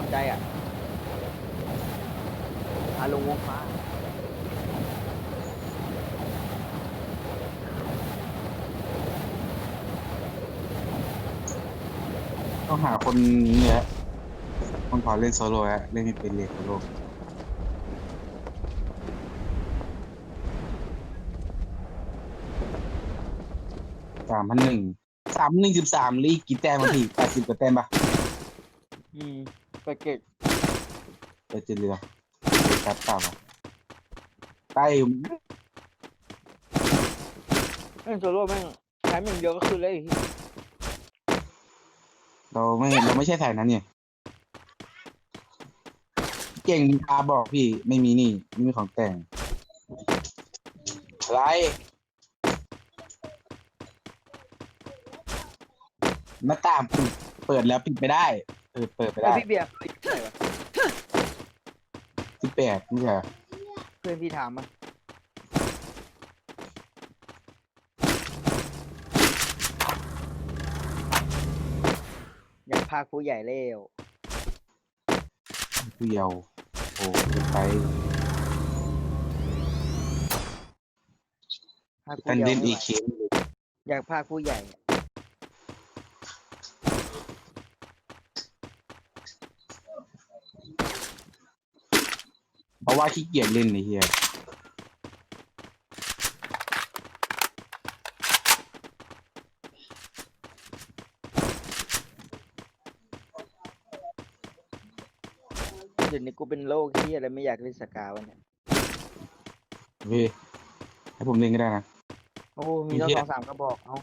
ความใจอะพาลงวงฟ้าต้องหาคนนี้แหละคนขอเล่นโซโล่แล้วเล่นไม่เป็นเลยโซโล่สามพันหนึ่งสามหนึ่งสิบสามลีกกี่แต้มมาทีแปดสิบกว่าแต้มปะอืม ไปเก็บไปเจอเรือตัดเปล่าปะใต้เล่นโซโล่แม่งใช้มันเดียวก็คือเลยไอ้เหี้ยเราไม่เราไม่ใช่สายนั้นเนี่ย เก่งมีตาบอกพี่ไม่มีนี่ไม่มีของแต่งอะไรหน้าต่างปิด เปิดแล้วปิดไม่ได้เออเปิดไปแล้วได้พี่เบียร์เคยใช่ปะที่แปดนี่เหรอเพื่อนพี่ถามมาอยากพาครูใหญ่เร็วเดียวโอ้เกินไปพาครูกันใหญ่เล่นเอไม่ไหวเคอยากพาครูใหญ่อะ ราะว่าขี้เกียจเล่นไอ้เฮียเดี๋ยวนี้กูเป็นโรคที่อะไรไม่อยากเล่นสกาวะเนี่ยเว้ยให้ผมเล่นก็ได้นะ โอ้ มีต้องเหี้สย องสามกระบอก เอา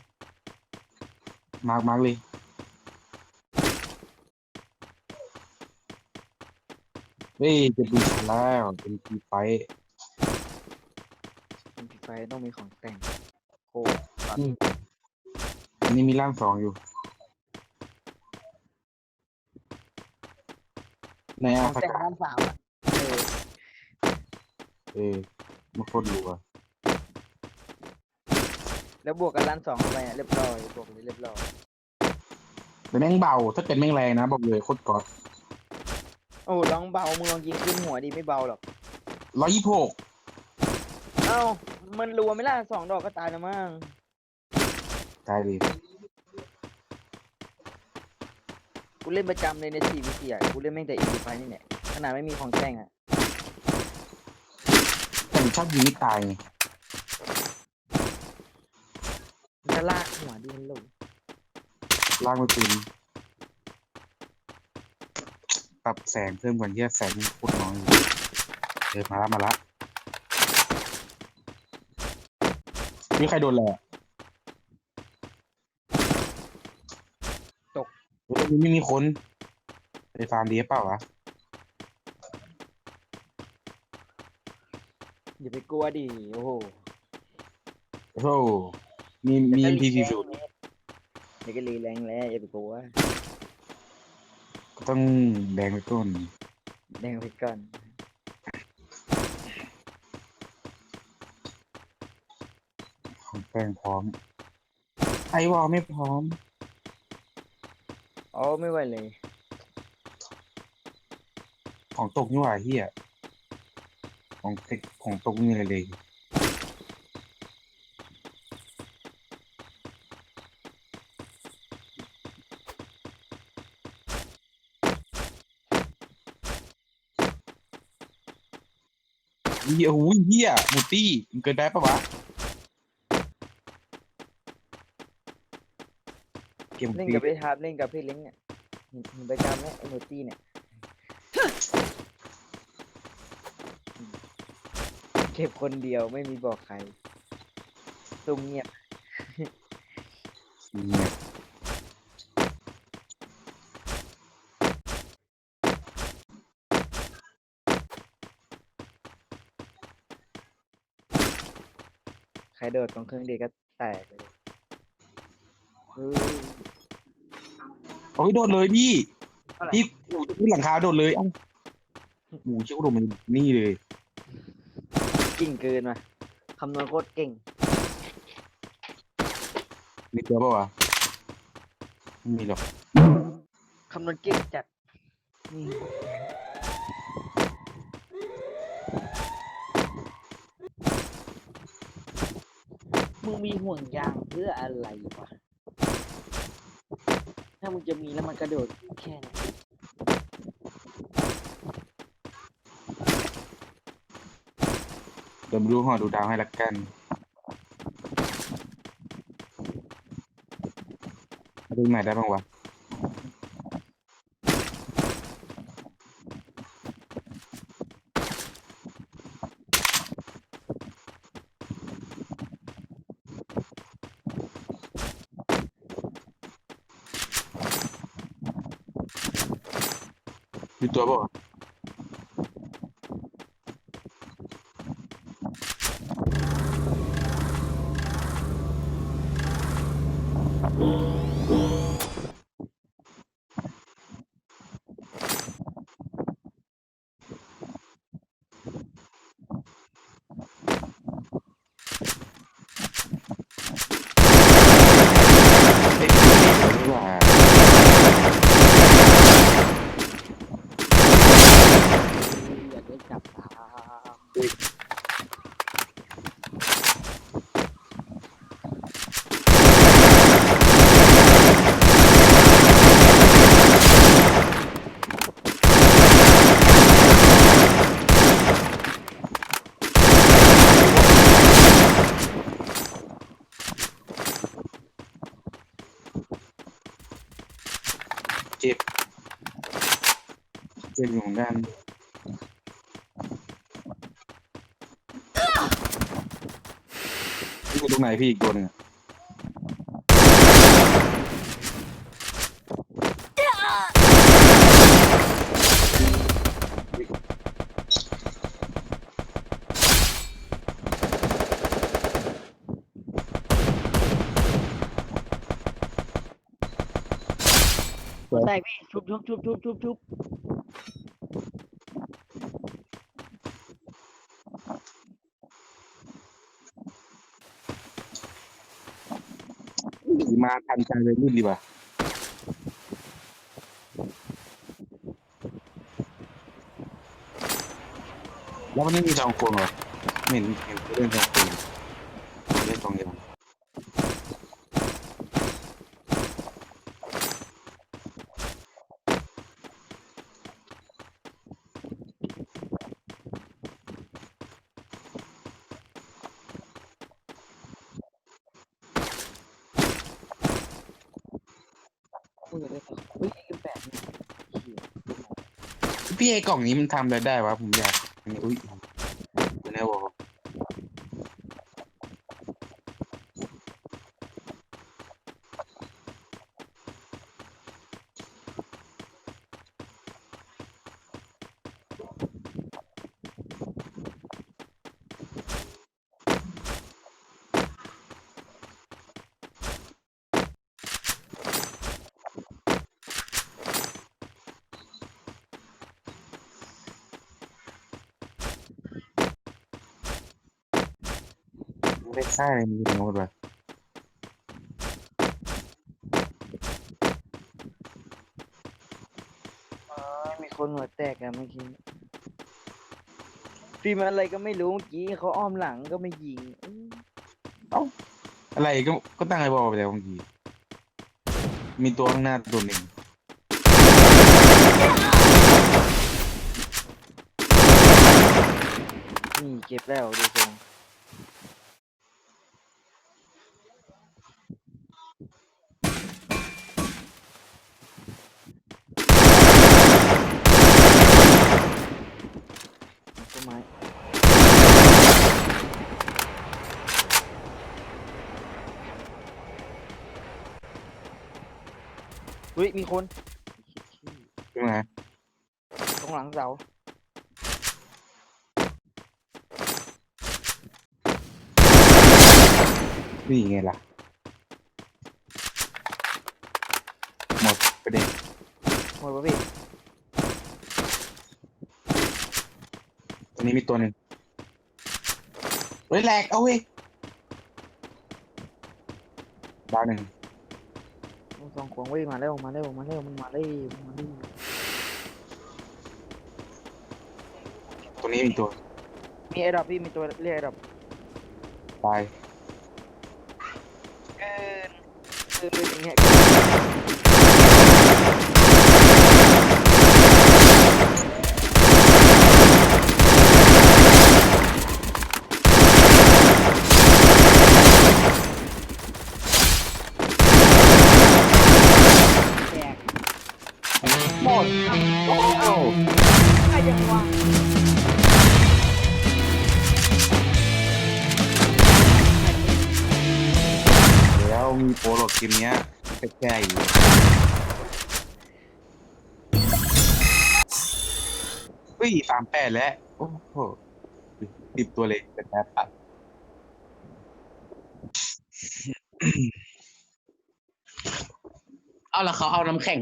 มาร์กมาร์กเลย เฮ้ยจะดูแล้วเป็นทีไฟท์เป็นไฟต้องมีของแต่งโคอืมอันนี้มีร่างสองอยู่ในขอาองสแต่งกาด้านสามอะเออเออมาโคตรรัวแล้วบวกกับด้านสองเข้าไปอะเรียบร้อยบวกเลยเรียบร้อยแต่แม่งเบา ถ้าเกิดแม่งแรงนะ บอกเลยโคตรกอด โอ้ลองเบา มึงลองยิงขึ้นหัวดีไม่เบาหรอก ร้อยยี่หกเอ้า มันรัวไหม่ล่ะสองดอกก็ตายแล้วมั้ง ตายดิกูเล่นประจำเลยในสี่วิเีอะกูเล่นแม่งแต่อีพีไฟนี่แหละขนาดไม่มีของแต่งอะ แต่ชอบยิงไม่ตายไงมันจะลากหัวดีมันหลงล่างไม่ปืน ปรับแสงเพิ่มกว่าที่แสงโคตรน้อยเลยเออมาละมาละมีใครโดนแหละเฮ้ยไม่มีคนไปฟาร์มดีเปล่าวะอย่าไปกลัวดิโอ้โหโอ้โหมีมีเดี๋ยวก็พีรีพีแรงสูตรแล้วเดี๋ยวก็รีแรงแล้วอย่าไปกลัวก็ ต้องแดงไปต้นแดงไปก่อนของแป้งพร้อมไอวอลไม่พร้อมอ๋อไม่ไหวเลย ของตกนี่หว่าเฮียของเทคของตกนี่เลยเลย เฮียโอ้ยเฮียมูตี้มันเกินได้ปะวะเกมเล่นตีกับพี่ทับเล่นกับพี่ลิงเนี่ยเห็นเห็นประจำเนี่ยไอ้โมตี้เนี่ยเก็บคนเดียวไม่มีบอกใครซุ่มเงียบ เนี่ย ใคร โดดของเครื่องดีก็แตกเลยเออโอ้ยโดดเลยพี่เท่าไหร่พี่โอ้ยที่หลังคาโดดเลยเอ้าหมูเชี่ยวโดดมันนี่เลยเก่งเกินว่ะคำนวณโคตรเก่ง มีตัวปะวะไม่มีหรอกคำนวณเก่งจัดนี่ มึงมีห่วงยางเพื่ออะไรวะ ถ้ามึงจะมีแล้วมันกระโดดแค่นี้เดี๋ยวดูหอดูดาวให้ละกันดูไหนได้บ้างวะ มีตัวบอก เอ๊ะไม่ว่า อยากได้จับตามเจ็บเจ็บ อยู่เหมือนกันนี่ตรงไหนพี่อีกตัวหนึงอะสวยแตกพี่ชุบชุบชุบชุบชุบชุบ มาทันใจเลยรุ่นดีกว่าแล้วมันไม่มีทองโกงเหรอไม่เห็นเห็นเรื่องทองโกงเรื่องทองยาง มึงอยากได้เฮ้ยยี่สิบแปดเนี่ยพี่ไอ้กล่องนี้มันทำอะไรได้วะผมอยากอุ้ย ไม่ใช่มีโน้ตวะเออมีคนหัวแตกอะเมื่อกี้ฟิล์มอะไรก็ไม่รู้เมื่อกี้เขาอ้อมหลังก็ไม่ยิงอื้ออะไรก็ก็ตั้งไอ้บอลไปแล้วบางทีมีตัวข้างหน้าตัวหนึ่งนี่เก็บแล้วดูทรง เฮ้ยมีคนใช่ไหมตรงหลังเสานี่ไงล่ะ หมดประเด็นหมดป่ะพี่ตรงนี้มีตัวหนึ่งเฮ้ยแหลกเอาเว้ยดาวหนึ่ง ควงควงเว้มาแล้วมาแล้วมาแล้วมันมาแล้มาแล้ตรงนี้มีตัวมีไอ้ดอกพี่มีตัวเรียกไอ้ดอกตาย เกินเกินอย่างเงี้ย ยังวะแล้วมีโปรโหลดเกมเนี้ยแค่ๆอยู่อุ้ยสามแปดแล้ว โอ้โหติดตัวเลยแต่แป๊บปัดเอาล้วเขาเอาน้ำแข็ง